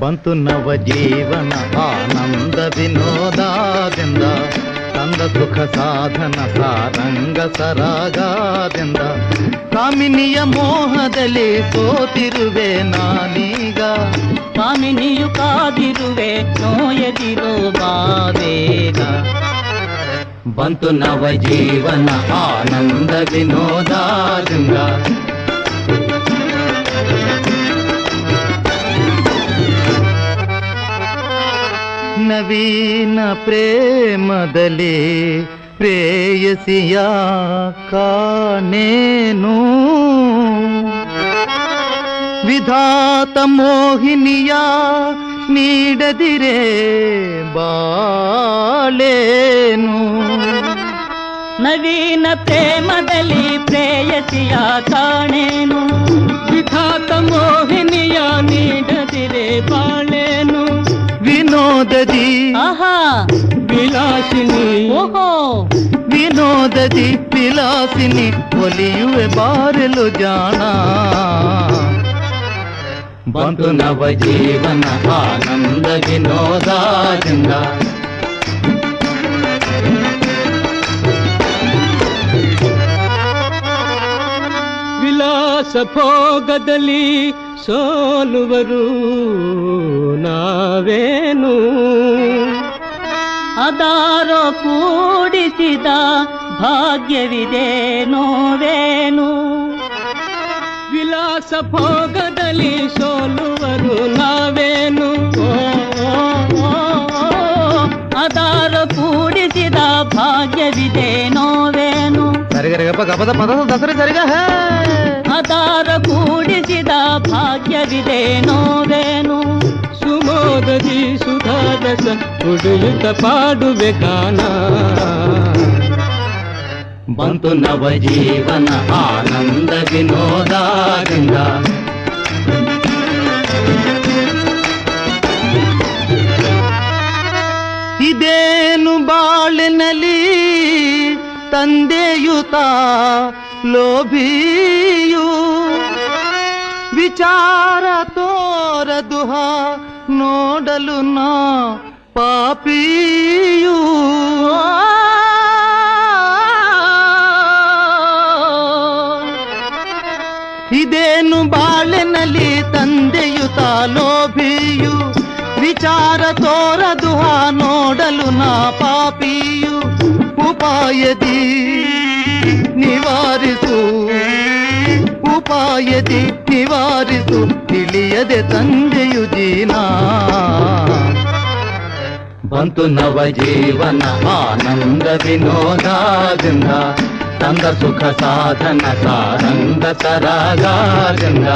ಬಂತು ನವ ಜೀವನ ಆನಂದ ವಿನೋದಾದಿಂದ ತಂದ ಸುಖ ಸಾಧನ ಸಾರಂಗ ಸರಾಗದಿಂದ ಕಾಮಿನಿಯ ಮೋಹದಲ್ಲಿ ಸೋತಿರುವೆ ನಾನೀಗ ಕಾಮಿನಿಯು ಕಾದಿರುವೆ ನೋಯದಿರೋ ಬಾವೇಗ ಬಂತು ನವ ಜೀವನ ಆನಂದ ವಿನೋದಾದಿಂದ ನವೀನ ಪ್ರೇಮದಲ್ಲಿ ಪ್ರೇಯಸಿಯ ಕಾಣೇನು ವಿಧಾತ ಮೋಹಿನಿಯ ನೀಡದಿರೆ ಬಾಳೇನು ನವೀನ ಪ್ರೇಮದಲ್ಲಿ ಪ್ರೇಯಸಿಯ ಕಾಣೇನು ವಿಧಾತ ಆಹಾ ವಿಲಾಸಿನಿ ಓಹೋ ವಿನೋದದಿ ವಿಲಾಸಿನಿ ಒಲಿಯುವೆ ಬಾರಲು ಜಾಣ ಬಂತು ನವ ಜೀವನ ಆನಂದ ವಿನೋದಾದಿಂದ ವಿಲಾಸ ಭೋಗದಲ್ಲಿ ಸೋಲುವರು ನಾವೇನು ಅದಾರೋ ಕೂಡಿಸಿದ ಭಾಗ್ಯವಿದೆ ನೋವೇನು ವಿಲಾಸ ಭೋಗದಲ್ಲಿ ಸೋಲುವರು ನಾವೇನು ಓ, ಓ, ಓ, ಓ. ಅದಾರ ಕೂಡಿಸಿದ ಭಾಗ್ಯವಿದೆ ನೋವೇನು ಸರಿಗರಿಗಪ್ಪ ಗಪದ ಪದ ದಸರಿ ಸರಿಗ ಹೇ ಅದಾರ ಕೂಡಿಸಿದ ಭಾಗ್ಯವಿದೆ ನೋವೇನು ಸುಮೋದದಿ ಸುಧಾರಸ ಕುಡಿಯುತ್ತ ಪಾಡುವೆ ಗಾನ ಬಂತು ನವ ಜೀವನ ಆನಂದ ವಿನೋದಾದಿಂದ ಇದೇನು ಬಾಳಿನಲ್ಲಿ ತಂದೆಯುತ ಲೋಭಿಯು ವಿಚಾರ ತೋರದುಹ ನೋಡಲು ನಾ ಪಾಪಿಯೂ ಇದೇನು ಬಾಳಿನಲ್ಲಿ ತಂದೆಯುತ ಲೋಭಿಯು ವಿಚಾರ ತೋರದುಹ ನೋಡಲು ನಾ ಪಾಪಿಯು ಉಪಾಯದಿ ನಿವಾರಿಸು ಉಪಾಯದಿ ನಿವಾರಿಸು ತಿಳಿಯದೆ ತಂದೆಯು ಜೀನಾ ಬಂತು ನವ ಜೀವನ ಆನಂದ ವಿನೋದಾದಿಂದ ತಂದ ಸುಖ ಸಾಧನ ಸಾರಂಗ ಸರಾಗದಿಂದ